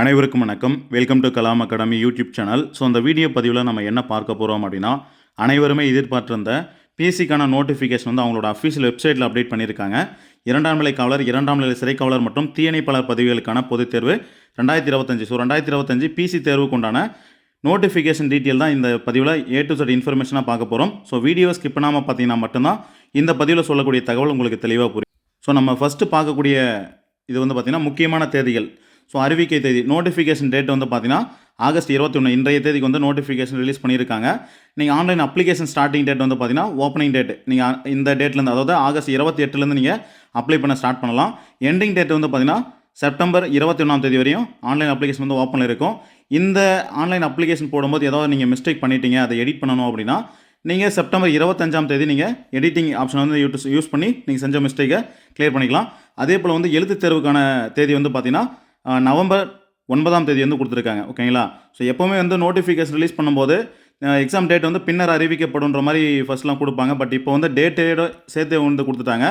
அனைவருக்கும் வணக்கம். Welcome to Kalam academy YouTube channel so அந்த வீடியோ பதிவில் நம்ம என்ன பார்க்க போகிறோம் அப்படின்னா அனைவருமே எதிர்பார்த்திருந்த பிஎஸ்சிக்கான நோட்டிஃபிகேஷன் வந்து அவங்களோட அஃபீஷியல் வெப்சைட்டில் அப்டேட் பண்ணியிருக்காங்க. இரண்டாம் நிலை காவலர் இரண்டாம் நிலை சிறை காவலர் மற்றும் தீயணைப்பாளர் பதவிகளுக்கான பொதுத் தேர்வு ரெண்டாயிரத்தி இருபத்தஞ்சி. ஸோ ரெண்டாயிரத்தி இருபத்தஞ்சி பிசி தேர்வுக்குண்டான நோட்டிஃபிகேஷன் டீட்டெயில் தான் இந்த பதிவில் ஏ டு செட் இன்ஃபர்மேஷனாக பார்க்க போகிறோம் ஸோ வீடியோ ஸ்கிப் பண்ணாமல் பார்த்தீங்கன்னா மட்டும்தான் இந்த பதிவில் சொல்லக்கூடிய தகவல் உங்களுக்கு தெளிவாக புரியும். ஸோ நம்ம ஃபஸ்ட்டு பார்க்கக்கூடிய இது வந்து பார்த்திங்கன்னா முக்கியமான தேதிகள். ஸோ அறிவிக்கை தேதி நோட்டிஃபிகேஷன் டேட் வந்து பார்த்தீங்கன்னா ஆகஸ்ட் இருபத்தி ஒன்று இன்றைய தேதிக்கு வந்து நோட்டிஃபிகேஷன் ரிலீஸ் பண்ணியிருக்காங்க. நீங்கள் ஆன்லைன் அப்ளிகேஷன் ஸ்டார்டிங் டேட் வந்து பார்த்தீங்கன்னா ஓப்பனிங் டேட் நீங்கள் இந்த டேட்லேருந்து அதாவது ஆகஸ்ட் இருபத்தி எட்டுலேருந்து நீங்கள் அப்ளை பண்ண ஸ்டார்ட் பண்ணலாம். எண்டிங் டேட் வந்து பார்த்தீங்கன்னா செப்டம்பர் இருபத்தி ஒன்றாம் தேதி வரையும் ஆன்லைன் அப்ளிகேஷன் வந்து ஓப்பனில் இருக்கும். இந்த ஆன்லைன் அப்ளிகேஷன் போடும்போது ஏதாவது நீங்கள் மிஸ்டேக் பண்ணிட்டீங்க அதை எடிட் பண்ணணும் அப்படின்னா நீங்கள் செப்டம்பர் இருபத்தஞ்சாம் தேதி நீங்கள் எடிட்டிங் ஆப்ஷன் வந்து யூஸ் யூஸ் பண்ணி நீங்கள் செஞ்ச மிஸ்டேக்கை க்ளியர் பண்ணிக்கலாம். அதே போல் வந்து எழுத்துத் தேர்வுக்கான தேதி வந்து பார்த்தீங்கன்னா நவம்பர் ஒன்பதாம் தேதி வந்து கொடுத்துருக்காங்க ஓகேங்களா? ஸோ எப்போவுமே வந்து நோட்டிஃபிகேஷன் ரிலீஸ் பண்ணும்போது எக்ஸாம் டேட் வந்து பின்னர் அறிவிக்கப்படுன்ற மாதிரி ஃபஸ்ட்லாம் கொடுப்பாங்க. பட் இப்போ வந்து டேட்டோட சேர்த்து வந்து கொடுத்துட்டாங்க.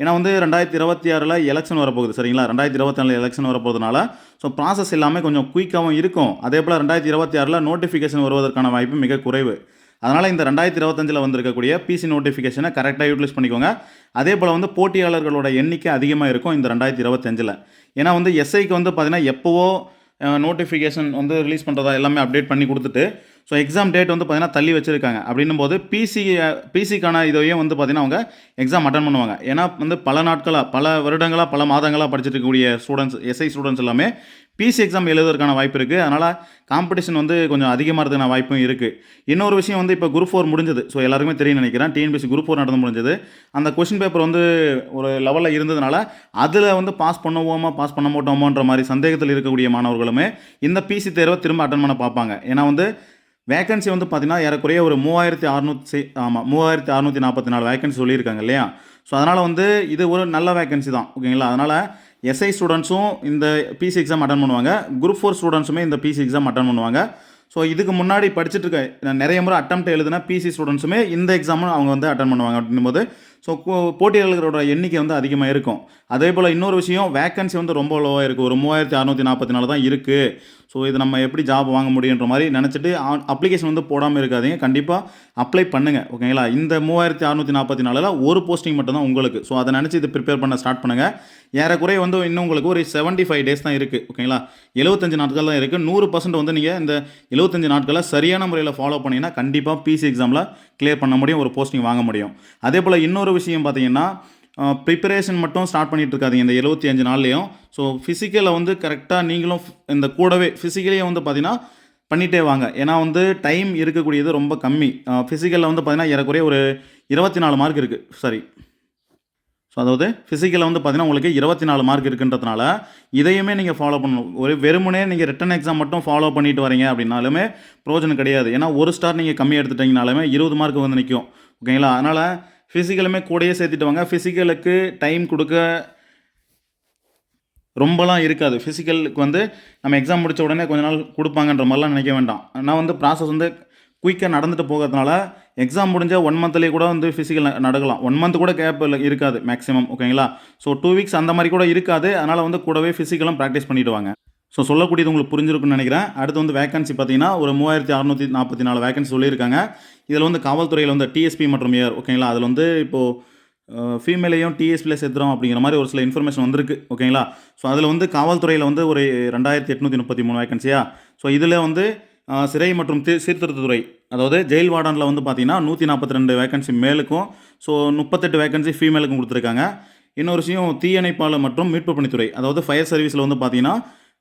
ஏன்னா வந்து ரெண்டாயிரத்தி இருபத்தி ஆறில் எலெக்ஷன் வரப்போகுது சரிங்களா? ரெண்டாயிரத்தி இருபத்தி நாலில் எலெக்ஷன் வரப்போகிறதுனால ஸோ ப்ராசஸ் எல்லாமே கொஞ்சம் குயிக்காகவும் இருக்கும். அதே போல் ரெண்டாயிரத்தி இருபத்தி ஆறில் நோட்டிஃபிகேஷன் வருவதற்கான வாய்ப்பு மிக குறைவு. அதனால் இந்த ரெண்டாயிரத்தி இருபத்தஞ்சில் வந்திருக்கக்கூடிய பிசி நோட்டிஃபிகேஷனை கரெக்டாக யூட்டிலைஸ் பண்ணிக்கோங்க. அதே போல் வந்து போட்டியாளர்களோட எண்ணிக்கை அதிகமாக இருக்கும் இந்த ரெண்டாயிரத்தி இருபத்தஞ்சில். ஏன்னா வந்து எஸ்ஐக்கு வந்து பார்த்தீங்கன்னா எப்போவோ நோட்டிஃபிகேஷன் வந்து ரிலீஸ் பண்ணுறதா எல்லாமே அப்டேட் பண்ணி கொடுத்துட்டு ஸோ எக்ஸாம் டேட் வந்து பார்த்தீங்கன்னா தள்ளி வச்சுருக்காங்க. அப்படின்னும் போது பிசி பிசிக்கான இதையும் வந்து பார்த்தீங்கன்னா அவங்க எக்ஸாம் அட்டன் பண்ணுவாங்க. ஏன்னா வந்து பல நாட்களாக பல வருடங்களாக பல மாதங்களாக படிச்சுட்டு இருக்கக்கூடிய ஸ்டூடெண்ட்ஸ் எஸ்ஐ ஸ்டூடெண்ட்ஸ் எல்லாமே பிசி எக்ஸாம் எழுதுவதற்கான வாய்ப்பு இருக்குது அதனால் காம்படிஷன் வந்து கொஞ்சம் அதிகமாகிறதுக்கான வாய்ப்பும் இருக்குது இன்னொரு விஷயம் வந்து இப்போ குரூப் ஃபோர் முடிஞ்சது. ஸோ எல்லாருக்குமே தெரியும் நினைக்கிறேன். டிஎன்பிசி குரூப் ஃபோர் நடந்து முடிஞ்சது. அந்த கொஷின் பேப்பர் வந்து ஒரு லெவலில் இருந்ததுனால அதில் வந்து பாஸ் பண்ணுவோமா பாஸ் பண்ண மாட்டோமோன்ற மாதிரி சந்தேகத்தில் இருக்கக்கூடிய மாணவர்களுமே இந்த பிசி தேர்வை திரும்ப அட்டன் பண்ண பார்ப்பாங்க. ஏன்னா வந்து வேகன்சி வந்து பார்த்திங்கன்னா ஏறக்குறைய ஒரு மூவாயிரத்தி அறநூற்றி ஆமாம் மூவாயிரத்தி அறநூற்றி நாற்பத்தி நாலு வேகன்சி சொல்லியிருக்காங்க இல்லையா? ஸோ அதனால் வந்து இது ஒரு நல்ல வேகன்சி தான். ஓகேங்களா? அதனால் எஸ்ஐ ஸ்டூடெண்ட்ஸும் இந்த பிசி எக்ஸாம் அட்டன் பண்ணுவாங்க. குரூப் ஃபோர் ஸ்டூடெண்ட்ஸுமே இந்த பிசி எக்ஸாம் அட்டன் பண்ணுவாங்க. ஸோ இதுக்கு முன்னாடி படிச்சுட்டு இருக்க நிறைய முறை அட்டம் எழுதுனா பிசி ஸ்டூடெண்ட்ஸுமே இந்த எக்ஸாமும் அவங்க வந்து அட்டன் பண்ணுவாங்க அப்படின்னும் போது ஸோ போட்டியாளர்களோட எண்ணிக்கை வந்து அதிகமாக இருக்கும். அதே போல் இன்னொரு விஷயம் வேக்கன்சி வந்து ரொம்ப லோவாக இருக்குது ஒரு மூவாயிரத்தி அறநூற்றி நாற்பத்தி நாலு தான் இருக்குது ஸோ இது நம்ம எப்படி ஜாப் வாங்க முடியுன்ற மாதிரி நினச்சிட்டு அப்ளிகேஷன் வந்து போடாமல் இருக்காதீங்க. கண்டிப்பாக அப்ளை பண்ணுங்கள் ஓகேங்களா இந்த மூவாயிரத்தி அறநூற்றி நாற்பத்தி நாலில் ஒரு போஸ்டிங் மட்டும்தான் உங்களுக்கு. ஸோ அதை நினச்சி இது ப்ரிப்பேர் பண்ண ஸ்டார்ட் பண்ணுங்கள் ஏறக்குறைய வந்து இன்னும் உங்களுக்கு ஒரு செவன்ட்டி ஃபைவ் டேஸ் தான் இருக்குது ஓகேங்களா எழுபத்தஞ்சு நாட்கள் தான் இருக்குது நூறு பர்சன்ட் வந்து நீங்கள் இந்த எழுபத்தஞ்சு நாட்களை சரியான முறையில் ஃபாலோ பண்ணிங்கன்னா கண்டிப்பாக பிசி எக்ஸாமில் கிளியர் பண்ண முடியும் ஒரு போஸ்டிங் வாங்க முடியும். அதே போல் இன்னொரு விஷயம் பார்த்தீங்கன்னா ப்ரிப்பரேஷன் மட்டும் ஸ்டார்ட் பண்ணிகிட்டு இருக்காதீங்க இந்த எழுபத்தி அஞ்சு நாள்லேயும். ஸோ ஃபிசிக்கலில் வந்து கரெக்டாக நீங்களும் இந்த கூடவே ஃபிசிக்கலையும் வந்து பார்த்தீங்கன்னா பண்ணிகிட்டே வாங்க. ஏன்னா வந்து டைம் இருக்கக்கூடியது ரொம்ப கம்மி. ஃபிசிக்கலில் வந்து பார்த்தீங்கன்னா ஏறக்குறைய ஒரு இருபத்தி நாலு மார்க் இருக்குது சாரி ஸோ அதாவது ஃபிசிக்கலில் வந்து பார்த்தீங்கன்னா உங்களுக்கு இருபத்தி நாலு மார்க் இருக்குன்றதுனால இதையுமே நீங்கள் ஃபாலோ பண்ணணும். ஒரு வெறுமனே நீங்கள் ரிட்டன் எக்ஸாம் மட்டும் ஃபாலோ பண்ணிட்டு வரீங்க அப்படின்னாலுமே பிரோஜனம் கிடையாது. ஏன்னா ஒரு ஸ்டார் நீங்கள் கம்மி எடுத்துட்டீங்கனாலுமே இருபது மார்க் வந்து நிற்கும் ஓகேங்களா அதனால் ஃபிசிக்கலுமே கூடயே சேர்த்துட்டு வாங்க. ஃபிசிக்கலுக்கு டைம் கொடுக்க ரொம்பலாம் இருக்காது. ஃபிசிக்கலுக்கு வந்து நம்ம எக்ஸாம் முடித்த உடனே கொஞ்ச நாள் கொடுப்பாங்கன்ற மாதிரிலாம் நினைக்க வேண்டாம். ஆனால் வந்து ப்ராசஸ் வந்து குயிக்காக நடந்துட்டு போகிறதுனால எக்ஸாம் முடிஞ்சால் ஒன் மந்த்லேயே கூட வந்து ஃபிசிக்கல் நடக்கலாம். ஒன் மந்த் கூட கேப் இருக்காது மேக்ஸிமம் ஓகேங்களா ஸோ டூ வீக்ஸ் அந்த மாதிரி கூட இருக்காது. அதனால் வந்து கூடவே ஃபிசிக்கலும் ப்ராக்டிஸ் பண்ணிவிடுவாங்க ஸோ சொல்லக்கூடியது உங்களுக்கு புரிஞ்சிருக்குன்னு நினைக்கிறேன். அடுத்து வந்து வேகன்சி பார்த்தீங்கன்னா ஒரு மூவாயிரத்தி அறநூற்றி நாற்பத்தி நாலு வேகன்சி சொல்லியிருக்காங்க. இதில் வந்து காவல்துறையில் வந்து டிஎஸ்பி மற்றும் ஏஆர் ஓகேங்களா அதில் வந்து இப்போது ஃபீமேலையும் டிஎஸ்பியில் சேர்த்துறோம் அப்படிங்கிற மாதிரி ஒரு சில இன்ஃபர்மேஷன் வந்திருக்கு ஓகேங்களா ஸோ அதில் வந்து காவல்துறையில் வந்து ஒரு ரெண்டாயிரத்தி எட்நூற்றி முப்பத்தி மூணு வேகன்சியா ஸோ இதில் வந்து சிறை மற்றும் தி சீர்திருத்தத்துறை. அதாவது ஜெயில் வார்டனில் வந்து பார்த்தீங்கன்னா நூற்றி நாற்பத்தி ரெண்டு வேகன்சி மேலுக்கும் ஸோ முப்பத்தெட்டு வேகன்சி ஃபீமேலுக்கும் கொடுத்துருக்காங்க. இன்னொரு விஷயம் தீயணைப்பாளர் மற்றும் மீட்பு பணித்துறை. அதாவது ஃபயர் சர்வீஸில் வந்து பார்த்தீங்கன்னா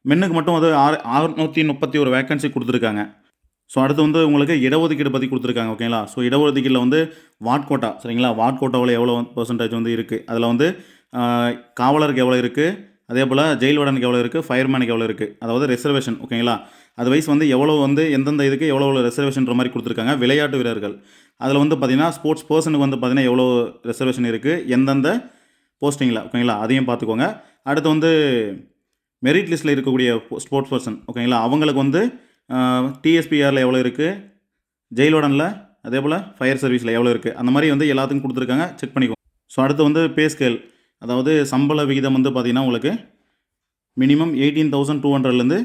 மென்னுக்கு மட்டும் அது ஆறு அறுநூற்றி முப்பத்தி ஒரு வேகன்சி கொடுத்துருக்காங்க. ஸோ அடுத்து வந்து உங்களுக்கு இடஒதுக்கீடு பற்றி கொடுத்துருக்காங்க ஓகேங்களா ஸோ இடஒதுக்கீடில் வந்து வாட் கோட்டா சரிங்களா? வாட் கோட்டாவில் எவ்வளோ பர்சன்டேஜ் வந்து இருக்குது அதில் வந்து காவலருக்கு எவ்வளோ இருக்குது அதே போல் ஜெயில் வார்டனுக்கு எவ்வளோ இருக்குது ஃபயர்மேனுக்கு எவ்வளோ இருக்குது அதாவது ரிசர்வேஷன் ஓகேங்களா அது வைஸ் வந்து எவ்வளோ வந்து எந்தெந்த இதுக்கு எவ்வளோ எவ்வளோ ரிசர்வேஷன்ற மாதிரி கொடுத்துருக்காங்க. விளையாட்டு வீரர்கள். அதில் வந்து பார்த்தீங்கன்னா ஸ்போர்ட்ஸ் பர்சனுக்கு வந்து பார்த்திங்கன்னா எவ்வளோ ரிசர்வேஷன் இருக்குது எந்தெந்த போஸ்டிங்கில் ஓகேங்களா அதையும் பார்த்துக்கோங்க அடுத்து வந்து மெரிட் லிஸ்ட்டில் இருக்கக்கூடிய ஸ்போர்ட்ஸ் பர்சன் ஓகேங்களா அவங்களுக்கு வந்து டிஎஸ்பிஆரில் எவ்வளோ இருக்குது ஜெயிலோடனில் அதே போல் ஃபயர் சர்வீஸில் எவ்வளோ இருக்குது அந்த மாதிரி வந்து எல்லாத்துக்கும் கொடுத்துருக்காங்க. செக் பண்ணிக்கோங்க. ஸோ அடுத்து வந்து பே ஸ்கேல் அதாவது சம்பள விகிதம் வந்து பார்த்திங்கன்னா உங்களுக்கு மினிமம் எயிட்டீன் தௌசண்ட் டூ ஹண்ட்ரட்லேருந்து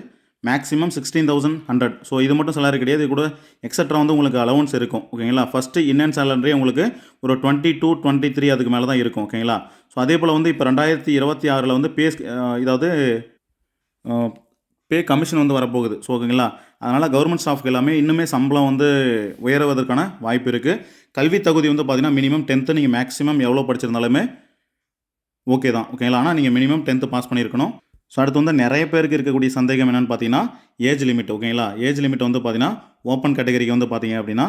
maximum sixteen thousand hundred so இது மட்டும் சேலரி கிடையாது. இது கூட எக்ஸட்ரா வந்து உங்களுக்கு அலவன்ஸ் இருக்கும். ஓகேங்களா ஃபஸ்ட்டு இன்னன் சேலரி உங்களுக்கு ஒரு டுவெண்ட்டி டூ டுவெண்ட்டி த்ரீ அதுக்கு மேலே தான் இருக்கும். ஓகேங்களா ஸோ அதே போல் வந்து இப்போ ரெண்டாயிரத்தி இருபத்தி ஆறில் வந்து பே இதாவது பே கமிஷன் வந்து வரப்போகுது. ஸோ ஓகேங்களா அதனால் கவர்மெண்ட் ஸ்டாஃப்க்கு எல்லாமே இன்னுமே சம்பளம் வந்து உயருவதற்கான வாய்ப்பு இருக்குது கல்வி தகுதி வந்து பார்த்தீங்கன்னா மினிமம் டென்த்து நீங்கள் மேக்ஸிமம் எவ்வளோ படிச்சிருந்தாலுமே ஓகே தான். ஓகேங்களா ஆனால் நீங்கள் மினிமம் டென்த்து பாஸ் பண்ணியிருக்கணும். ஸோ அடுத்து வந்து நிறைய பேருக்கு இருக்கக்கூடிய சந்தேகம் என்னென்னு பார்த்தீங்கன்னா ஏஜ் லிமிட் ஓகேங்களா ஏஜ் லிமிட் வந்து பார்த்தீங்கன்னா ஓப்பன் கேட்டகரிக்கு வந்து பார்த்தீங்க அப்படின்னா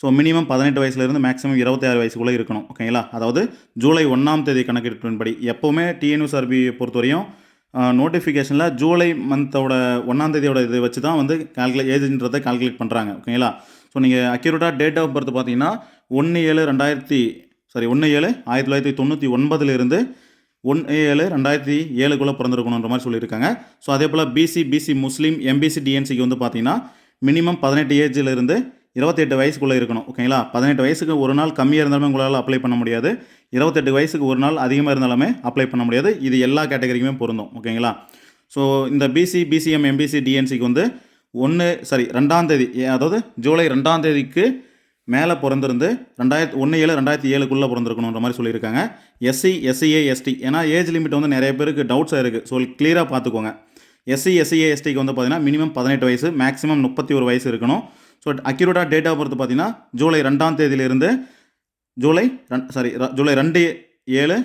ஸோ மினிமம் பதினெட்டு வயசுலேருந்து மேக்ஸிமம் இருபத்தாறு வயசுக்குள்ளே இருக்கணும் ஓகேங்களா அதாவது ஜூலை ஒன்றாம் தேதி கணக்கெடுப்பின்படி எப்போவுமே டிஎன்யூஎஸ்ஆர்பி பொறுத்தவரையும் நோட்டிஃபிகேஷனில் ஜூலை மந்தோட ஒன்றாம் தேதியோட இதை வச்சு தான் வந்து கால்குலே ஏஜ்ன்றதை கால்குலேட் பண்ணுறாங்க ஓகேங்களா ஸோ நீங்கள் அக்யூரேட்டாக டேட் ஆஃப் பர்த் பார்த்தீங்கன்னா ஒன்று ஏழு ரெண்டாயிரத்தி சாரி ஒன்று ஏழு ஆயிரத்தி தொள்ளாயிரத்தி தொண்ணூற்றி ஒன்பதுலேருந்து ஒன்று ஏழு ரெண்டாயிரத்தி ஏழுக்குள்ளே பிறந்திருக்கணுன்ற மாதிரி சொல்லியிருக்காங்க. ஸோ அதே போல் பிசி பிசி முஸ்லீம் எம்பிசி டிஎன்சிக்கு வந்து பார்த்தீங்கன்னா மினிமம் பதினெட்டு ஏஜிலிருந்து இருபத்தெட்டு வயசுக்குள்ளே இருக்கணும். ஓகேங்களா பதினெட்டு வயசுக்கு ஒரு நாள் கம்மியாக இருந்தாலுமே உங்களால் அப்ளை பண்ண முடியாது. இருபத்தெட்டு வயசுக்கு ஒரு நாள் அதிகமாக இருந்தாலுமே அப்ளை பண்ண முடியாது. இது எல்லா கேட்டகரிக்குமே பொருந்தும். ஓகேங்களா ஸோ இந்த பிசி பிசிஎம் எம்பிசி டிஎன்சிக்கு வந்து ஒன்று சாரி ரெண்டாம் தேதி அதாவது ஜூலை ரெண்டாம் தேதிக்கு மேலே பிறந்திருந்து ரெண்டாயிரத்தி ஒன்று ஏழு ரெண்டாயிரத்தி ஏழுக்குள்ளே பிறந்திருக்கணுன்ற மாதிரி சொல்லியிருக்காங்க. எஸ்சி எஸ்சிஏ எஸ்டி ஏன்னா ஏஜ் லிமிட் வந்து நிறைய பேருக்கு டவுட்ஸாக இருக்குது ஸோ கிளியராக பார்த்துக்கோங்க. எஸ்சி எஸ்சிஏ எஸ்டிக்கு வந்து பார்த்தீங்கன்னா மினிமம் பதினெட்டு வயசு மேக்ஸிமம் முப்பத்தி ஒரு வயசு இருக்கணும். ஸோ அக்யூரேட்டாக டேட் ஆஃப் பர்த் பார்த்தீங்கன்னா ஜூலை ரெண்டாம் தேதியிலிருந்து ஜூலை ரெண் சாரி ஜூலை ரெண்டு ஏழு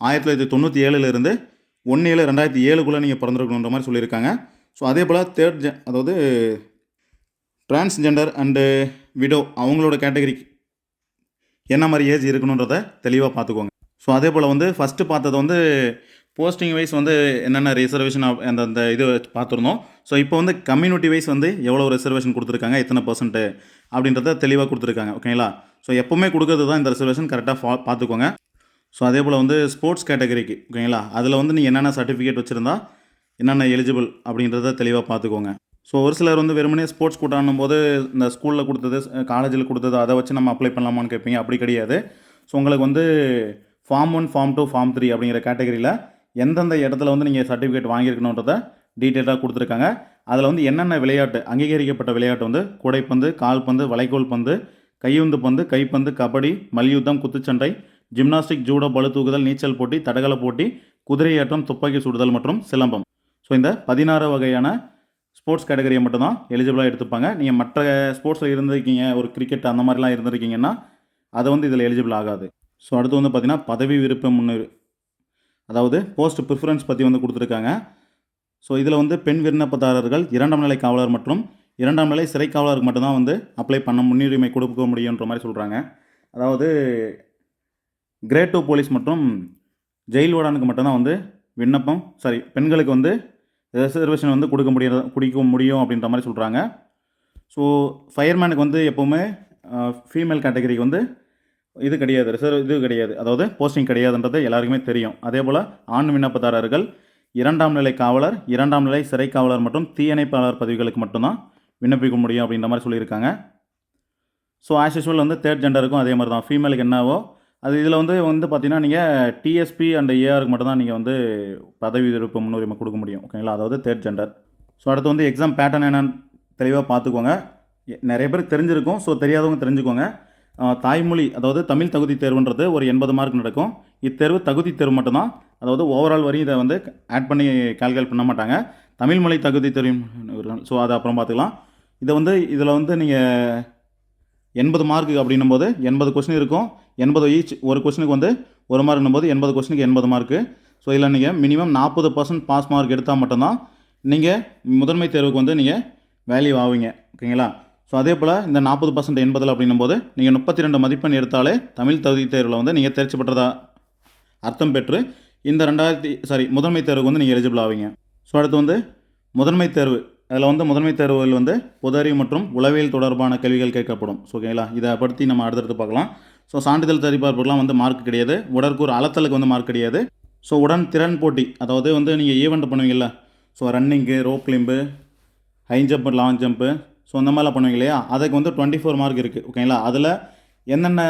ஆயிரத்தி தொள்ளாயிரத்தி தொண்ணூற்றி ஏழுலேருந்து ஒன்று ஏழு ரெண்டாயிரத்தி ஏழுக்குள்ளே நீங்கள் பிறந்திருக்கணுன்ற மாதிரி சொல்லியிருக்காங்க. ஸோ அதே போல் தேர்ட் ஜென் அதாவது டிரான்ஸ்ஜெண்டர் அண்டு விடோ அவங்களோட கேட்டகரிக்கு என்ன மாதிரி ஏஜ் இருக்கணுன்றத தெளிவாக பார்த்துக்கோங்க. ஸோ அதே போல் வந்து ஃபஸ்ட்டு பார்த்தது வந்து போஸ்டிங் வைஸ் வந்து என்னென்ன ரிசர்வேஷன் அந்த அந்த இது பார்த்துருந்தோம். ஸோ இப்போ வந்து கம்யூனிட்டி வைஸ் வந்து எவ்வளோ ரிசர்வேஷன் கொடுத்துருக்காங்க எத்தனை பர்சன்ட்டு அப்படின்றத தெளிவாக கொடுத்துருக்காங்க ஓகேங்களா ஸோ எப்போவுமே கொடுக்கறது தான் இந்த ரிசர்வேஷன் கரெக்டாக ஃபா பார்த்துக்கோங்க. ஸோ அதே போல் வந்து ஸ்போர்ட்ஸ் கேட்டகரிக்கு ஓகேங்களா அதில் வந்து நீங்கள் என்னென்ன சர்டிஃபிகேட் வச்சுருந்தா என்னென்ன எலிஜிபிள் அப்படின்றத தெளிவாக பார்த்துக்கோங்க. ஸோ ஒரு சிலர் வந்து வெறுமனே ஸ்போர்ட்ஸ் கூட்டானும் போது இந்த ஸ்கூலில் கொடுத்தது காலேஜில் கொடுத்தது அதை வச்சு நம்ம அப்ளை பண்ணலாமான்னு கேட்பீங்க. அப்படி கிடையாது. ஸோ உங்களுக்கு வந்து form one form two form three அப்படிங்கிற கேட்டகரியில் எந்தெந்த இடத்துல வந்து நீங்கள் சர்டிஃபிகேட் வாங்கியிருக்கணுன்றத டீட்டெயிலாக கொடுத்துருக்காங்க. அதில் வந்து என்னென்ன விளையாட்டு அங்கீகரிக்கப்பட்ட விளையாட்டு வந்து கூடைப்பந்து கால்பந்து வளைகோல் பந்து கையுந்து பந்து கைப்பந்து கபடி மல்யுத்தம் குத்துச்சண்டை ஜிம்னாஸ்டிக் ஜூடோ பளு தூக்குதல் நீச்சல் போட்டி தடகள போட்டி குதிரையாட்டம் துப்பாக்கி சுடுதல் மற்றும் சிலம்பம். ஸோ இந்த பதினாறு வகையான ஸ்போர்ட்ஸ் கேட்டகரியை மட்டும்தான் எலிஜிபிளாக எடுத்துப்பாங்க. நீங்கள் மற்ற ஸ்போர்ட்ஸில் இருந்திருக்கீங்க ஒரு கிரிக்கெட் அந்த மாதிரிலாம் இருந்திருக்கீங்கன்னா அது வந்து இதில் எலிஜிபிள் ஆகாது. ஸோ அடுத்து வந்து பார்த்திங்கன்னா பதவி விருப்ப முன்னுரி அதாவது போஸ்ட் ப்ரிஃபரன்ஸ் பற்றி வந்து கொடுத்துருக்காங்க. ஸோ இதில் வந்து பெண் விண்ணப்பதாரர்கள் இரண்டாம் நிலை காவலர் மற்றும் இரண்டாம் நிலை சிறை காவலருக்கு மட்டும்தான் வந்து அப்ளை பண்ண முன்னுரிமை கொடுக்க முடியுன்ற மாதிரி சொல்கிறாங்க அதாவது கிரேட் டூ போலீஸ் மற்றும் ஜெயில் வார்டனுக்கு மட்டும்தான் வந்து விண்ணப்பம் சாரி பெண்களுக்கு வந்து ரிசர்வேஷன் வந்து கொடுக்க முடியாது கொடுக்க முடியும் அப்படின்ற மாதிரி சொல்கிறாங்க ஸோ ஃபயர்மேனுக்கு வந்து எப்போவுமே ஃபீமேல் கேட்டகரிக்கு வந்து இது கிடையாது ரிசர்வ் இது கிடையாது. அதாவது போஸ்டிங் கிடையாதுன்றது எல்லாருக்குமே தெரியும். அதே போல் ஆண் விண்ணப்பதாரர்கள் இரண்டாம் நிலை காவலர் இரண்டாம் நிலை சிறை காவலர் மற்றும் தீயணைப்பாளர் பதவிகளுக்கு மட்டும்தான் விண்ணப்பிக்க முடியும் அப்படின்ற மாதிரி சொல்லியிருக்காங்க. ஸோ ஆஸ் யூஸ்வல் வந்து தேர்ட் ஜெண்டருக்கும் அதே மாதிரி தான் ஃபீமேலுக்கு என்னவோ அது இதில் வந்து வந்து பார்த்தீங்கன்னா நீங்கள் டிஎஸ்பி அண்ட் ஏஆருக்கு மட்டும்தான் நீங்கள் வந்து பதவி விருப்ப முன்னுரிமை கொடுக்க முடியும் ஓகேங்களா அதாவது தேர்ட் ஜெண்டர் ஸோ அடுத்து வந்து எக்ஸாம் பேட்டர்ன் என்னன்னு தெளிவாக பார்த்துக்கோங்க எ- நிறைய பேருக்கு தெரிஞ்சிருக்கும் ஸோ தெரியாதவங்க தெரிஞ்சுக்கோங்க. தாய்மொழி அதாவது தமிழ் தகுதி தேர்வுன்றது ஒரு எண்பது மார்க் நடக்கும். இத்தேர்வு தகுதி தேர்வு மட்டும்தான். அதாவது ஓவரால் வரையும் இதை வந்து ஆட் பண்ணி கால்குலேட் பண்ண மாட்டாங்க. தமிழ் மொழி தகுதி தேர்வு ஸோ அதை அப்புறம் பார்த்துக்கலாம் இதை வந்து இதில் வந்து நீங்கள் எண்பது மார்க்கு அப்படின்னும் போது எண்பது கொஸ்டின் இருக்கும். எண்பது ஈச் ஒரு கொஸ்டினுக்கு வந்து ஒரு மார்க்னும் போது எண்பது கொஸ்டினுக்கு எண்பது மார்க்கு ஸோ இதில் நீங்கள் மினிமம் நாற்பது பர்சன்ட் பாஸ் மார்க் எடுத்தால் மட்டும்தான் நீங்கள் முதன்மை தேர்வுக்கு வந்து நீங்கள் வேல்யூ ஆவீங்க. ஓகேங்களா ஸோ அதே போல் இந்த நாற்பது பர்சன்ட் எண்பதில் அப்படின்னும் போது நீங்கள் முப்பத்தி ரெண்டு மதிப்பெண் எடுத்தாலே தமிழ் தகுதி தேர்வில் வந்து நீங்கள் தேர்ச்சி பெற்றதா அர்த்தம் பெற்று இந்த ரெண்டாயிரத்தி சாரி முதன்மை தேர்வுக்கு வந்து நீங்கள் எலிஜிபிள் ஆவீங்க. ஸோ அடுத்து வந்து முதன்மை தேர்வு அதில் வந்து முதன்மை தேர்வுகள் வந்து பொதறிவு மற்றும் உளவியல் தொடர்பான கேள்விகள் கேட்கப்படும். ஸோ ஓகேங்களா இதை பற்றி நம்ம அடுத்தடுத்து பார்க்கலாம். ஸோ சான்றிதழ் சரிபார்ப்புக்கெலாம் வந்து மார்க் கிடையாது. உடற்கூறு அளத்தலுக்கு வந்து மார்க் கிடையாது. ஸோ உடன் திறன் போட்டி அதாவது வந்து நீங்கள் event பண்ணுவீங்கள்ல so running rope climb high jump long jump so அந்த மாதிரிலாம் பண்ணுவீங்க இல்லையா? அதுக்கு வந்து டுவெண்ட்டி ஃபோர் மார்க் இருக்குது ஓகேங்களா அதில் என்னென்ன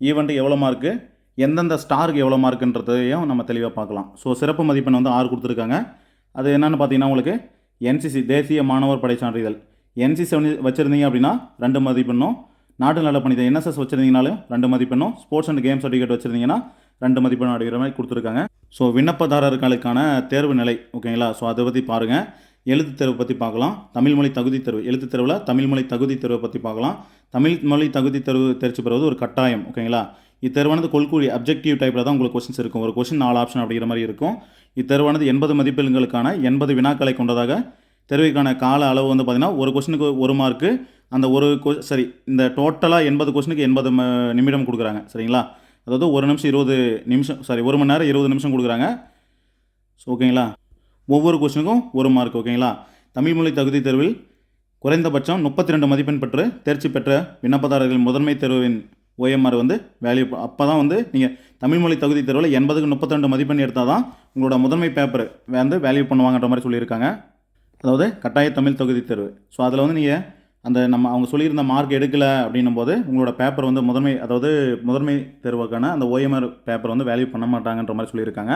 ஈவெண்ட்டு எவ்வளோ மார்க்கு எந்தெந்த ஸ்டாருக்கு எவ்வளோ மார்க்குன்றதையும் நம்ம தெளிவாக பார்க்கலாம். ஸோ சிறப்பு மதிப்பெண் வந்து ஆறு கொடுத்துருக்காங்க. அது என்னென்னு பார்த்தீங்கன்னா உங்களுக்கு என்சிசி தேசிய மாணவர் படை சான்றிதழ். என்சிசி வச்சுருந்தீங்க அப்படின்னா ரெண்டு மதிப்பெண்ணும். நாட்டு நல பணிதை என்எஸ்எஸ் வச்சுருந்தீங்கனாலும் ரெண்டு மதிப்பெண்ணும். ஸ்போர்ட்ஸ் அண்ட் கேம் சர்டிஃபிகேட் வச்சுருந்தீங்கன்னா ரெண்டு மதிப்பெண் அடிக்கிற மாதிரி கொடுத்துருக்காங்க. ஸோ விண்ணப்பதாரர்களுக்கான தேர்வு நிலை ஓகேங்களா? ஸோ அதை பற்றி பாருங்கள் எழுத்து தேர்வு பற்றி பார்க்கலாம். தமிழ்மொழி தகுதி தேர்வு எழுத்து தேர்வில் தமிழ்மொழி தகுதி தேர்வை பற்றி பார்க்கலாம். தமிழ் மொழி தகுதி தேர்வு தெரிச்சு பெறுவது ஒரு கட்டாயம் ஓகேங்களா? இத்தேர்வானது கொள்கூறி அப்ஜெக்டிவ் டைப்பில் தான் உங்களுக்கு கொஸ்டின்ஸ் இருக்கும். ஒரு கொஸ்டின் நாலு ஆப்ஷன் அப்படிங்கிற மாதிரி இருக்கும். இத்தேர்வானது எண்பது மதிப்பெண்களுக்கான எண்பது வினாக்களை கொண்டதாக தேர்வுக்கான கால அளவு வந்து பார்த்திங்கன்னா ஒரு கொஸ்டினுக்கு ஒரு மார்க்கு அந்த ஒரு கொ சரி இந்த டோட்டலாக எண்பது கொஸ்டினுக்கு எண்பது ம- நிமிடம் கொடுக்குறாங்க சரிங்களா? அதாவது ஒரு நிமிஷம் இருபது நிமிஷம் சாரி ஒரு மணி நேரம் இருபது நிமிஷம் கொடுக்குறாங்க. ஸோ ஓகேங்களா? ஒவ்வொரு கொஸ்டினுக்கும் ஒரு மார்க் ஓகேங்களா? தமிழ் மொழி தகுதி தேர்வில் குறைந்தபட்சம் முப்பத்தி ரெண்டு மதிப்பெண் பெற்று தேர்ச்சி பெற்ற விண்ணப்பதாரர்கள் முதன்மை தேர்வின் ஓஎம்ஆர் வந்து வேல்யூ அப்போ தான் வந்து நீங்கள் தமிழ்மொழி தகுதி தேர்வில் எண்பதுக்கு முப்பத்திரெண்டு மதிப்பெண் எடுத்தால் தான் உங்களோட முதன்மை பேப்பர் வந்து வேல்யூ பண்ணுவாங்கன்ற மாதிரி சொல்லியிருக்காங்க. அதாவது கட்டாய தமிழ் தகுதி தேர்வு. ஸோ அதில் வந்து நீங்கள் அந்த நம்ம அவங்க சொல்லியிருந்த மார்க் எடுக்கலை அப்படின்னும் போது உங்களோட பேப்பர் வந்து முதன்மை அதாவது முதன்மை தேர்வுக்கான அந்த ஓஎம்ஆர் பேப்பர் வந்து வேல்யூ பண்ண மாட்டாங்கன்ற மாதிரி சொல்லியிருக்காங்க.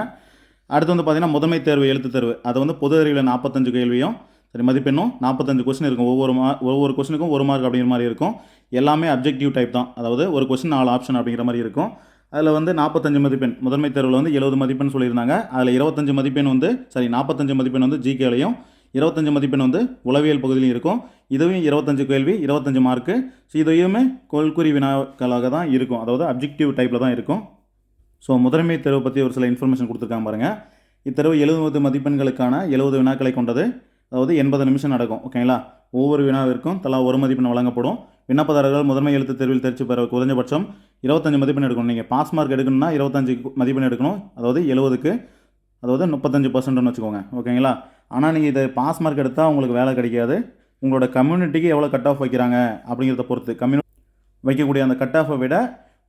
அடுத்து வந்து பார்த்திங்கன்னா முதன்மை தேர்வு எழுத்து தேர்வு. அதை வந்து பொது அறிவில் நாற்பத்தஞ்சு கேள்வியும் சரி மதிப்பெண்ணும் நாற்பத்தஞ்சு கொஸ்டின் இருக்கும். ஒவ்வொரு மா ஒவ்வொரு கொஸ்டினுக்கும் ஒரு மார்க் அப்படிங்கிற மாதிரி இருக்கும். எல்லாமே அப்ஜெக்டிவ் டைப் தான். அதாவது ஒரு கொஸ்டின் நாலு ஆப்ஷன் அப்படிங்கிற மாதிரி இருக்கும். அதில் வந்து நாற்பத்தஞ்சு மதிப்பெண். முதன்மை தேர்வில் வந்து எழுபது மதிப்பெண் சொல்லியிருந்தாங்க. அதில் இருபத்தஞ்சு மதிப்பெண் வந்து சரி நாற்பத்தஞ்சு மதிப்பெண் வந்து ஜிகேலையும் இருபத்தஞ்சு மதிப்பெண் வந்து உளவியல் பகுதியிலையும் இருக்கும். இதுவும் இருபத்தஞ்சு கேள்வி இருபத்தஞ்சு மார்க்கு ஸோ இதையுமே கொள்குறி வினாக்களாக தான் இருக்கும். அதாவது அப்ஜெக்டிவ் டைப்பில் தான் இருக்கும். ஸோ முதன்மை தேர்வு பற்றி ஒரு சில இன்ஃபர்மேஷன் கொடுத்துருக்காங்க பாருங்கள் இத்தேர்வு எழுபது மதிப்பெண்களுக்கான எழுபது வினாக்களை கொண்டது. அதாவது எண்பது நிமிஷம் நடக்கும். ஓகேங்களா ஒவ்வொரு வினாவிற்கும் தலா ஒரு மதிப்பெண் வழங்கப்படும். விண்ணப்பதாரர்கள் முதன்மை எழுத்து தேர்வில் தேர்ச்சி பெற குறைஞ்சபட்சம் இருபத்தஞ்சு மதிப்பெண் எடுக்கணும். நீங்கள் பாஸ் மார்க் எடுக்கணும்னா இருபத்தஞ்சு மதிப்பெண் எடுக்கணும். அதாவது எழுபதுக்கு அதாவது முப்பத்தஞ்சு பர்சன்ட்னு வச்சுக்கோங்க. ஓகேங்களா ஆனால் நீங்கள் இதை பாஸ் மார்க் எடுத்தால் உங்களுக்கு வேலை கிடைக்காது. உங்களோட கம்யூனிட்டிக்கு எவ்வளோ கட் ஆஃப் வைக்கிறாங்க அப்படிங்கிறத பொறுத்து. கம்யூனி வைக்கக்கூடிய அந்த கட் ஆஃபை விட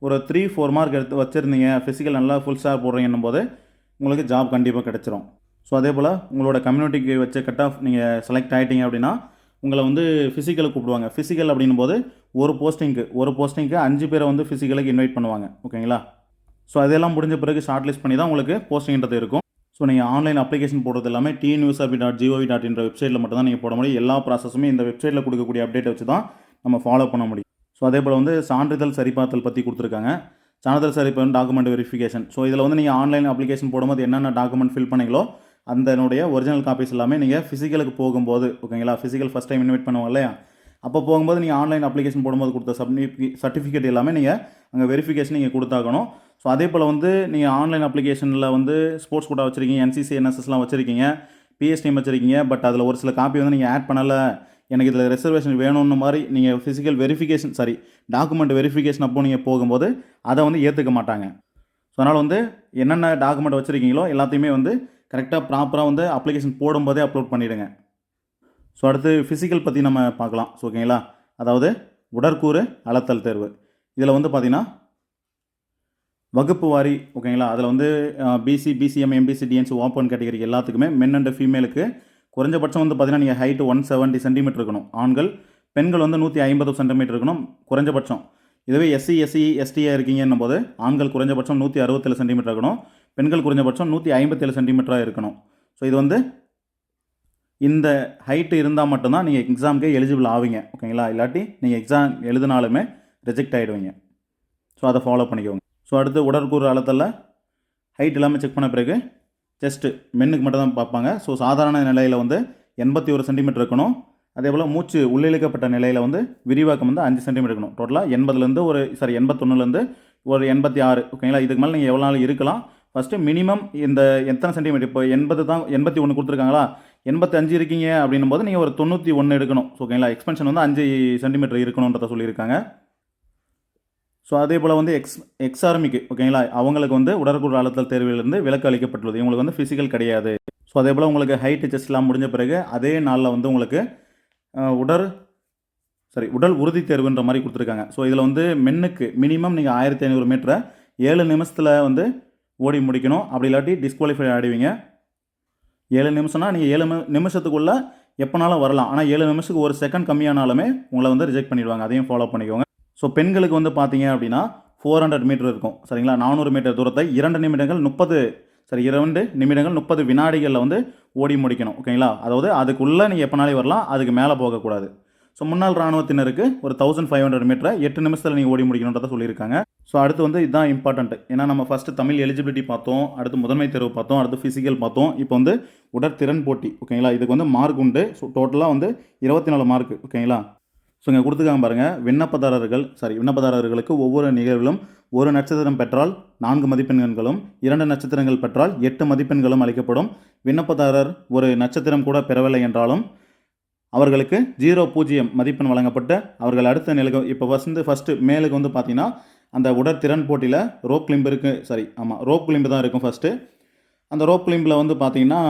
ஒரு த்ரீ ஃபோர் மார்க் எடுத்து வச்சுருந்தீங்க ஃபிசிக்கல் நல்லா ஃபுல் ஸ்டார் போடுறீங்கன்னும் போது உங்களுக்கு ஜாப் கண்டிப்பாக கிடச்சிரும். ஸோ அதே போல் உங்களோட கம்யூனிட்டிக்கு வச்ச கட் ஆஃப் நீங்கள் செலக்ட் ஆகிட்டீங்க அப்படின்னா உங்களை வந்து ஃபிசிக்கலுக்கு கூப்பிடுவாங்க. ஃபிசிக்கல் அப்படின்னும் போது ஒரு போஸ்டிங்க்கு ஒரு போஸ்டிங்க்கு அஞ்சு பேரை வந்து ஃபிசிக்கலுக்கு இன்வைட் பண்ணுவாங்க. ஓகேங்களா ஸோ அதெல்லாம் முடிஞ்ச பிறகு ஷார்ட் லிஸ்ட் பண்ணி தான் உங்களுக்கு போஸ்டிங்கிறது இருக்கும். ஸோ நீங்கள் ஆன்லைன் அப்ளிகேஷன் போடுறது எல்லாமே டிஎன்யூஎஸ்ஆர்பி டாட் ஜிஓவி டாட் என்ற வெப்சைட்டில் மட்டும் தான் நீங்கள் போட முடியும். எல்லா ப்ராசஸுமே இந்த வெப்சைட்டில் கொடுக்கக்கூடிய அப்டேட்டை வச்சு தான் நம்ம ஃபாலோ பண்ண முடியும். ஸோ அதே போல் வந்து சான்றிதழ் சரிபார்த்தல் பற்றி கொடுத்துருக்காங்க. சான்றிதழ் சரிபார்ப்பு டாக்குமெண்ட் வெரிஃபிகேஷன் ஸோ இதில் வந்து நீங்கள் ஆன்லைன் அப்ளிகேஷன் போடும்போது என்னென்ன டாக்குமெண்ட் ஃபில் பண்ணீங்களோ அதனுடைய ஒரிஜினல் காப்பீஸ் எல்லாமே நீங்கள் ஃபிசிக்கலுக்கு போகும்போது ஓகேங்களா ஃபிசிக்கல் ஃபஸ்ட் டைம் இன்வைட் பண்ணுவோம் இல்லையா? அப்போ போகும்போது நீங்கள் ஆன்லைன் அப்ளிகேஷன் போடும்போது கொடுத்த சப்மி சர்டிஃபிகேட் எல்லாமே நீங்கள் அங்கே வெரிஃபிகேஷன் நீங்கள் கொடுத்தாகணும். ஸோ அதே போல் வந்து நீங்கள் ஆன்லைன் அப்ளிகேஷனில் வந்து ஸ்போர்ட்ஸ் கோட்டா வச்சுருக்கீங்க என்சிசி என்எஸ்எஸ்லாம் வச்சுருக்கீங்க பிஎஸ்டிஎம் வச்சுருக்கீங்க பட் அதில் ஒரு சில காப்பி வந்து நீங்கள் ஆட் பண்ணலை எனக்கு இதில் ரிசர்வேஷன் வேணும்னு மாதிரி நீங்கள் physical verification sorry document verification அப்போ நீங்கள் போகும்போது அதை வந்து ஏற்றுக்க மாட்டாங்க. ஸோ அதனால் வந்து என்னென்ன டாக்குமெண்ட் வச்சுருக்கீங்களோ எல்லாத்தையுமே வந்து கரெக்டாக ப்ராப்பராக வந்து அப்ளிகேஷன் போடும்போதே அப்லோட் பண்ணிவிடுங்க ஸோ அடுத்து ஃபிசிக்கல் பற்றி நம்ம பார்க்கலாம். ஸோ ஓகேங்களா அதாவது உடற்கூறு அளத்தல் தேர்வு. இதில் வந்து பார்த்திங்கன்னா வகுப்பு வாரி ஓகேங்களா அதில் வந்து BC BCM MBC DNC open category எல்லாத்துக்குமே மென் அண்ட் ஃபீமேலுக்கு குறைஞ்சபட்சம் வந்து பார்த்திங்கன்னா நீங்கள் ஹைட்டு ஒன் செவன்ட்டி சென்டிமீட்டர் இருக்கணும். ஆண்கள் பெண்கள் வந்து நூற்றி ஐம்பது சென்டிமீட்டர் இருக்கணும். குறைஞ்சபட்சம். இதுவே எஸ்சி எஸ்சி எஸ்டியாக இருக்கீங்கன்னும் போது ஆண்கள் குறைஞ்சபட்சம் நூற்றி அறுபத்தேழு சென்டிமீட்டர் இருக்கணும். பெண்கள் குறைஞ்சபட்சம் நூற்றி ஐம்பத்தேழு சென்டிமீட்டராக இருக்கணும். ஸோ இது வந்து இந்த ஹைட்டு இருந்தால் மட்டும்தான் நீங்கள் எக்ஸாமுக்கு எலிஜிபிள் ஆவீங்க. ஓகேங்களா இல்லாட்டி நீங்கள் எக்ஸாம் எழுதினாலுமே ரிஜெக்ட் ஆகிடுவீங்க ஸோ அதை ஃபாலோ பண்ணிக்கோங்க. ஸோ அடுத்து உடற்கூறு அளத்தில் ஹைட் எல்லாமே செக் பண்ண பிறகு ஜஸ்ட்டு மென்னுக்கு மட்டும் தான் பார்ப்பாங்க. ஸோ சாதாரண நிலையில் வந்து எண்பத்தி ஒரு சென்டிமீட்டர் இருக்கணும். அதே போல் மூச்சு உள்ளிழுக்கப்பட்ட நிலையில் வந்து விரிவாக்கம் வந்து அஞ்சு சென்டிமீட்டர் இருக்கணும். டோட்டலாக எண்பதுலேருந்து ஒரு சாரி எண்பத்தொன்னுலேருந்து ஒரு எண்பத்தி ஆறு. ஓகேங்களா இதுக்கு மேலே நீங்கள் எவ்வளோ நாள் இருக்கலாம். ஃபஸ்ட்டு மினிமம் இந்த எத்தனை சென்டிமீட்டர் இப்போ எண்பது தான் எண்பத்தி ஒன்று கொடுத்துருக்காங்களா? எண்பத்தஞ்சு இருக்கீங்க அப்படின்னும் போது நீங்கள் ஒரு தொண்ணூற்றி ஒன்று எடுக்கணும். ஸோ ஓகேங்களா? எக்ஸ்பென்ஷன் வந்து அஞ்சு சென்டிமீட்டர் இருக்கணுன்றத சொல்லியிருக்காங்க. ஸோ அதே போல் வந்து எக்ஸ் எக்ஸ்ஆர்மிக்கு ஓகேங்களா? அவங்களுக்கு வந்து உடற்கூறு அழுத்தல் தேர்விலிருந்து விலக்கு அளிக்கப்பட்டுள்ளது. இவங்களுக்கு வந்து ஃபிசிக்கல் கிடையாது. ஸோ அதே போல் உங்களுக்கு ஹைட் டெஸ்ட்லாம் முடிஞ்ச பிறகு அதே நாளில் வந்து உங்களுக்கு உடற் சரி உடல் உறுதி தேர்வுன்ற மாதிரி கொடுத்துருக்காங்க. ஸோ இதில் வந்து மென்னுக்கு மினிமம் நீங்கள் ஆயிரத்தி ஐநூறு மீட்டரை ஏழு நிமிஷத்தில் வந்து ஓடி முடிக்கணும். அப்படி இல்லாட்டி டிஸ்குவாலிஃபை ஆடுவீங்க ஏழு நிமிஷம்னா நீங்கள் ஏழு நிமிஷத்துக்குள்ளே எப்போனாலும் வரலாம். ஆனால் ஏழு நிமிஷத்துக்கு ஒரு செகண்ட் கம்மியானாலுமே உங்களை வந்து ரிஜெக்ட் பண்ணிடுவாங்க. அதையும் ஃபாலோ பண்ணிக்கோங்க. ஸோ பெண்களுக்கு வந்து பார்த்தீங்க அப்படின்னா ஃபோர் ஹண்ட்ரட் மீட்டர் இருக்கும். சரிங்களா? நானூறு மீட்டர் தூரத்தை இரண்டு நிமிடங்கள் முப்பது சரி இரண்டு நிமிடங்கள் முப்பது வினாடிகளில் வந்து ஓடி முடிக்கணும். ஓகேங்களா? அதாவது அதுக்குள்ளே நீங்கள் எப்போனாலே வரலாம். அதுக்கு மேலே போகக்கூடாது. ஸோ முன்னாள் ராணுவத்தினருக்கு ஒரு தௌசண்ட் ஃபைவ் ஹண்ட்ரட் மீட்டரை எட்டு நிமிஷத்தில் நீங்கள் ஓடி முடிக்கணுன்றதை சொல்லியிருக்காங்க. ஸோ அடுத்து வந்து இதுதான் இம்பார்ட்டன்ட் ஏன்னா நம்ம ஃபஸ்ட்டு தமிழ் எலிஜிபிலிட்டி பார்த்தோம் அடுத்து முதன்மை தேர்வு பார்த்தோம் அடுத்து ஃபிசிக்கல் பார்த்தோம். இப்போ வந்து உடற்திறன் போட்டி ஓகேங்களா இதுக்கு வந்து மார்க் உண்டு. ஸோ டோட்டலாக வந்து இருபத்தி நாலு மார்க் ஓகேங்களா ஸோ இங்கே கொடுத்துருக்காங்க பாருங்கள் விண்ணப்பதாரர்கள் சாரி விண்ணப்பதாரர்களுக்கு ஒவ்வொரு நிகழ்விலும் ஒரு நட்சத்திரம் பெற்றால் நான்கு மதிப்பெண்களும் இரண்டு நட்சத்திரங்கள் பெற்றால் எட்டு மதிப்பெண்களும் அளிக்கப்படும். விண்ணப்பதாரர் ஒரு நட்சத்திரம் கூட பெறவில்லை என்றாலும் அவர்களுக்கு ஜீரோ பூஜ்ஜியம் மதிப்பெண் வழங்கப்பட்டு அவர்கள் அடுத்த நிலைக்கு இப்போ வந்து ஃபஸ்ட்டு மேலுக்கு வந்து பார்த்தீங்கன்னா அந்த உடற்திறன் போட்டியில் ரோப் கிளிம்பு இருக்குது சாரி ஆமாம் ரோப் கிளிம்பு தான் இருக்கும் ஃபஸ்ட்டு அந்த ரோப் கிளிம்பில் வந்து பார்த்தீங்கன்னா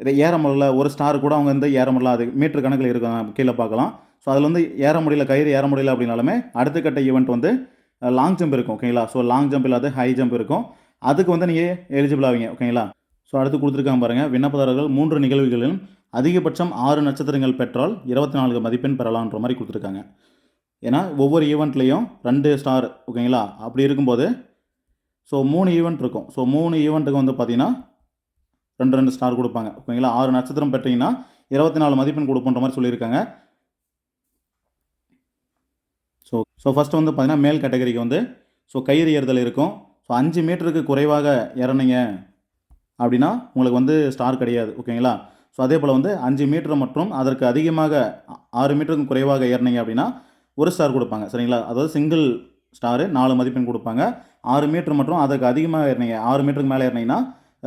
இதை ஏற முடியல ஒரு ஸ்டார் கூட அவங்க வந்து ஏற முடியல அது மீட்டர் கணக்கில் இருக்கும் கீழே பார்க்கலாம். ஸோ அதில் வந்து ஏற முடியல கயிறு ஏற முடியல அப்படின்னாலுமே அடுத்த கட்ட ஈவெண்ட் வந்து லாங் ஜம்ப் இருக்கும் ஓகேங்களா ஸோ லாங் ஜம்ப் இல்லாத ஹை ஜம்ப் இருக்கும். அதுக்கு வந்து நீங்கள் எலிஜிபிள் ஆவீங்க ஓகேங்களா ஸோ அடுத்து கொடுத்துருக்காங்க பாருங்கள் விண்ணப்பதாரர்கள் மூன்று நிகழ்வுகளிலும் அதிகபட்சம் ஆறு நட்சத்திரங்கள் பெற்றால் இருபத்தி நான்கு மதிப்பெண் பெறலான்ற மாதிரி கொடுத்துருக்காங்க. ஏன்னா ஒவ்வொரு ஈவெண்ட்லேயும் ரெண்டு ஸ்டார் ஓகேங்களா? அப்படி இருக்கும்போது ஸோ மூணு ஈவெண்ட் இருக்கும். ஸோ மூணு ஈவெண்ட்டுக்கு வந்து பார்த்தீங்கன்னா ரெண்டு ரெண்டு ஸ்டார் கொடுப்பாங்க. ஓகேங்களா? ஆறு நட்சத்திரம் பெற்றீங்கன்னா இருபத்தி நாலு மதிப்பெண் கொடுப்போன்ற மாதிரி சொல்லியிருக்காங்க. ஸோ ஸோ ஃபஸ்ட்டு வந்து பார்த்தீங்கன்னா மேல் கேட்டகரிக்கு வந்து ஸோ கயிறு ஏறுதல் இருக்கும். ஸோ அஞ்சு மீட்டருக்கு குறைவாக இறனீங்க அப்படின்னா உங்களுக்கு வந்து ஸ்டார் கிடையாது. ஓகேங்களா? ஸோ அதே போல் வந்து அஞ்சு மீட்டர் மற்றும் அதற்கு அதிகமாக ஆறு மீட்டருக்கும் குறைவாக ஏறினீங்க அப்படின்னா ஒரு ஸ்டார் கொடுப்பாங்க. சரிங்களா? அதாவது சிங்கிள் ஸ்டாரு நாலு மதிப்பெண் கொடுப்பாங்க. ஆறு மீட்டர் மற்றும் அதற்கு அதிகமாக ஏறினீங்க ஆறு மீட்டருக்கு மேலே ஏறினீங்கன்னா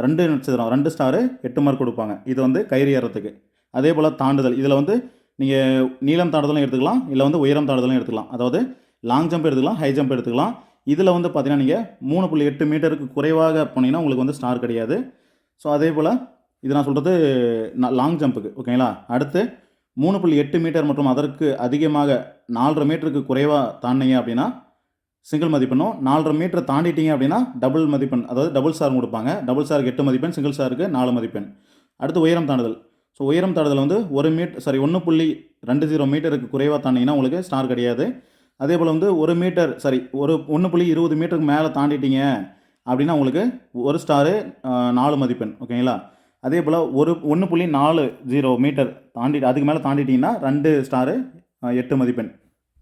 ரெண்டு நட்சத்திரம் ரெண்டு ஸ்டாரு எட்டு மார்க் கொடுப்பாங்க. இது வந்து கயிறு ஏறத்துக்கு. அதே போல் தாண்டுதல். இதில் வந்து நீங்கள் நீளம் தாண்டுதலும் எடுத்துக்கலாம் இல்லை வந்து உயரம் தாண்டுதலும் எடுத்துக்கலாம். அதாவது லாங் ஜம்ப் எடுத்துக்கலாம் ஹை ஜம்ப் எடுத்துக்கலாம். இதில் வந்து பார்த்தீங்கன்னா நீங்கள் மூணு புள்ளி எட்டு மீட்டருக்கு குறைவாக போனீங்கன்னா உங்களுக்கு வந்து ஸ்டார் கிடையாது. ஸோ அதே போல் இது நான் சொல்கிறது லாங் ஜம்புக்கு ஓகேங்களா அடுத்து மூணு புள்ளி எட்டு மீட்டர் மற்றும் அதற்கு அதிகமாக நாலரை மீட்டருக்கு குறைவாக தாண்டினீங்க அப்படின்னா சிங்கிள் மதிப்பெண்ணும் நாலரை மீட்டர் தாண்டிட்டீங்க அப்படின்னா டபுள் மதிப்பெண் அதாவது டபுள் ஸ்டார் கொடுப்பாங்க. டபுள் ஸ்டாருக்கு எட்டு மதிப்பெண் சிங்கிள் ஸ்டாருக்கு நாலு மதிப்பெண். அடுத்து உயரம் தாண்டுதல். ஸோ உயரம் தாண்டுதல் வந்து ஒரு மீட்டர் சாரி ஒன்று புள்ளி ரெண்டு ஜீரோ மீட்டருக்கு குறைவாக தாண்டிங்கன்னா உங்களுக்கு ஸ்டார் கிடையாது. அதே போல் வந்து ஒரு மீட்டர் சாரி ஒரு ஒன்று புள்ளி இருபது மீட்டருக்கு மேலே தாண்டிட்டீங்க அப்படின்னா உங்களுக்கு ஒரு ஸ்டாரு நாலு மதிப்பெண் ஓகேங்களா அதே போல் ஒரு ஒன்று புள்ளி நாலு ஜீரோ மீட்டர் தாண்டி அதுக்கு மேலே தாண்டிட்டிங்கன்னா ரெண்டு ஸ்டாரு எட்டு மதிப்பெண்.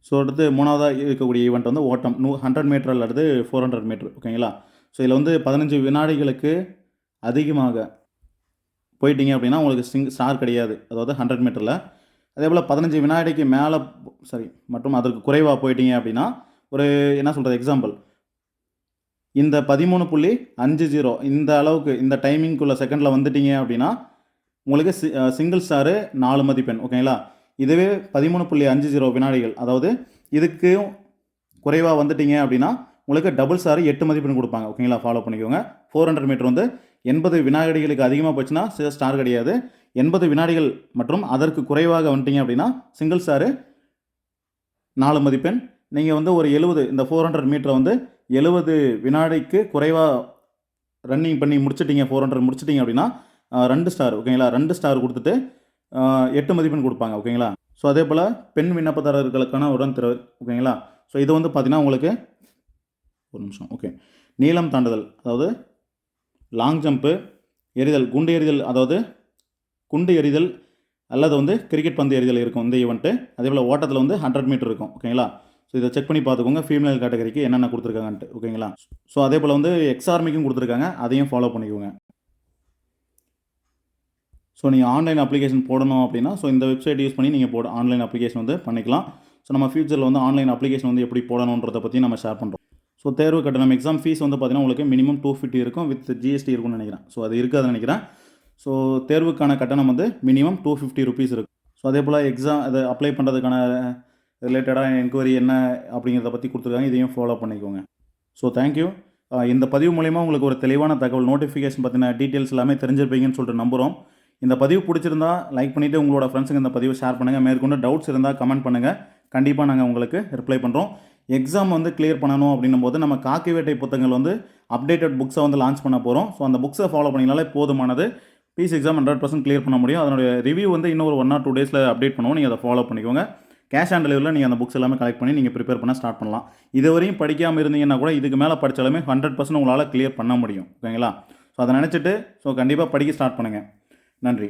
ஸோ அடுத்து மூணாவதாக இருக்கக்கூடிய ஈவெண்ட் வந்து ஓட்டம். நூ ஹண்ட்ரட் மீட்டர் அல்லது ஃபோர் ஹண்ட்ரட் மீட்டர் ஓகேங்களா ஸோ இதில் வந்து பதினஞ்சு வினாடிகளுக்கு அதிகமாக போயிட்டீங்க அப்படின்னா உங்களுக்கு சிங் ஸ்டார் கிடையாது. அதாவது ஹண்ட்ரட் மீட்டரில் அதே போல் பதினஞ்சு வினாடிக்கு மேலே சாரி மற்றும் அதற்கு குறைவாக போயிட்டீங்க அப்படின்னா ஒரு என்ன சொல்கிறது எக்ஸாம்பிள் இந்த பதிமூணு புள்ளி அஞ்சு ஜீரோ இந்த அளவுக்கு இந்த டைமிங்குள்ளே செகண்டில் வந்துட்டீங்க அப்படின்னா உங்களுக்கு சி சிங்கிள் ஸ்டாரு நாலு மதிப்பெண் ஓகேங்களா இதுவே பதிமூணு புள்ளி அஞ்சு ஜீரோ வினாடிகள். அதாவது இதுக்கும் குறைவாக வந்துட்டீங்க அப்படின்னா உங்களுக்கு டபுள் ஸ்டாரு எட்டு மதிப்பெண் கொடுப்பாங்க ஓகேங்களா ஃபாலோ பண்ணிக்கோங்க. ஃபோர் ஹண்ட்ரட் மீட்டர் வந்து எண்பது வினாடிகளுக்கு அதிகமாக போச்சுன்னா ஸ்டார் கிடையாது. எண்பது வினாடிகள் மற்றும் அதற்கு குறைவாக வந்துட்டீங்க அப்படின்னா சிங்கிள் ஸ்டாரு நாலு மதிப்பெண். நீங்கள் வந்து ஒரு எழுபது இந்த ஃபோர் ஹண்ட்ரட் மீட்டரை வந்து எழுபது வினாடிக்கு குறைவாக ரன்னிங் பண்ணி முடிச்சிட்டிங்க ஃபோர் ஹண்ட்ரட் முடிச்சிட்டீங்க அப்படின்னா ரெண்டு ஸ்டார் ஓகேங்களா ரெண்டு ஸ்டார் கொடுத்துட்டு எட்டு மதிப்பெண் கொடுப்பாங்க ஓகேங்களா ஸோ அதே போல் பெண் விண்ணப்பதாரர்களுக்கான உடன் திற ஓகேங்களா ஸோ இது வந்து பார்த்திங்கன்னா உங்களுக்கு ஒரு நிமிஷம் ஓகே நீளம் தாண்டுதல் அதாவது லாங் ஜம்ப்பு எறிதல் குண்டு எறிதல் அதாவது குண்டு எறிதல் அல்லது வந்து கிரிக்கெட் பந்து எறிதல் இருக்கும் இந்த ஈவெண்ட்டு அதே போல் ஓட்டத்தில் வந்து ஹண்ட்ரட் மீட்டர் இருக்கும் ஓகேங்களா ஸோ இதை செக் பண்ணி பார்த்துக்கோங்க. ஃபீமேல் கேட்டகரிக்கு என்னென்ன கொடுத்துருக்காங்கன்ட்டு ஓகேங்களா ஸோ அதே போல் வந்து எக்ஸ்ஆர்மிக்கும் கொடுத்துருக்காங்க. அதையும் ஃபாலோ பண்ணிக்கோங்க. ஸோ நீங்கள் ஆன்லைன் அப்ளிகேஷன் போடணும் அப்படின்னா ஸோ இந்த வெப்சைட் யூஸ் பண்ணி நீங்கள் போட ஆன்லைன் அப்ளிகேஷன் வந்து பண்ணிக்கலாம். ஸோ நம்ம ஃபியூச்சரில் வந்து ஆன்லைன் அப்ளிகேஷன் வந்து எப்படி போடணுன்றதை பற்றி நம்ம ஷேர் பண்ணுறோம் ஸோ தேர்வு கட்டணம் எக்ஸாம் ஃபீஸ் வந்து பார்த்தீங்கன்னா உங்களுக்கு மினிமம் டூ ஃபிஃப்டி இருக்கும். வித் ஜிஎஸ்டி இருக்கும்னு நினைக்கிறேன். ஸோ அது இருக்காதுன்னு நினைக்கிறேன். ஸோ தேர்வுக்கான கட்டணம் வந்து மினிமம் டூ ஃபிஃப்டி ருபீஸ் இருக்கும். ஸோ அதே போல் எக்ஸாம் அதை அப்ளை பண்ணுறதுக்கான ரிலேட்டடாக என்கொயரி என்ன அப்படிங்கிறத பற்றி கொடுத்துருக்காங்க. இதையும் ஃபாலோ பண்ணிக்கோங்க. ஸோ தேங்க்யூ இந்த பதிவு மூலிமா உங்களுக்கு ஒரு தெளிவான தகவல் நோட்டிஃபிகேஷன் பற்றின டீட்டெயில்ஸ் எல்லாமே தெரிஞ்சிருப்பீங்கன்னு சொல்லிட்டு நம்புகிறோம் இந்த பதிவு பிடிச்சிருந்தா லைக் பண்ணிவிட்டு உங்களோட ஃப்ரெண்ட்ஸுக்கு இந்த பதிவை ஷேர் பண்ணுங்கள் மேற்கொண்டு டவுட்ஸ் இருந்தால் கமெண்ட் பண்ணுங்கள் கண்டிப்பாக நாங்கள் உங்களுக்கு ரிப்ளை பண்ணுறோம் எக்ஸாம் வந்து கிளியர் பண்ணணும் அப்படின்னும் போது நம்ம காக்கி வேட்டை புத்தகங்கள் வந்து அப்டேட்டட் புக்ஸை வந்து லான்ச் பண்ண போகிறோம் ஸோ அந்த புக்ஸை ஃபாலோ பண்ணிங்கனாலே போதுமானது. PC exam hundred percent clear பண்ண முடியும். அதனுடைய ரிவ்யூ வந்து இன்னும் ஒரு ஒன் ஆர் டூ டேஸில் அப்டேட் பண்ணுவோம். நீங்கள் அதை ஃபாலோ பண்ணிக்கோங்க. கேஷ் ஆன் டெலிவரியில் நீங்கள் அந்த புக்ஸ் எல்லாமே கலெக்ட் பண்ணி நீங்கள் ப்ரிப்பேர் பண்ண ஸ்டார்ட் பண்ணலாம். இது வரையும் படிக்காமல் இருந்தீங்கன்னா கூட இதுக்கு மேலே படித்தாலுமே ஹண்ட்ரட் பர்சன்ட் உங்களால் கிளியர் பண்ண முடியும். ஓகேங்களா? ஸோ அதை நினச்சிட்டு ஸோ கண்டிப்பாக படிக்க ஸ்டார்ட் பண்ணுங்கள் நன்றி.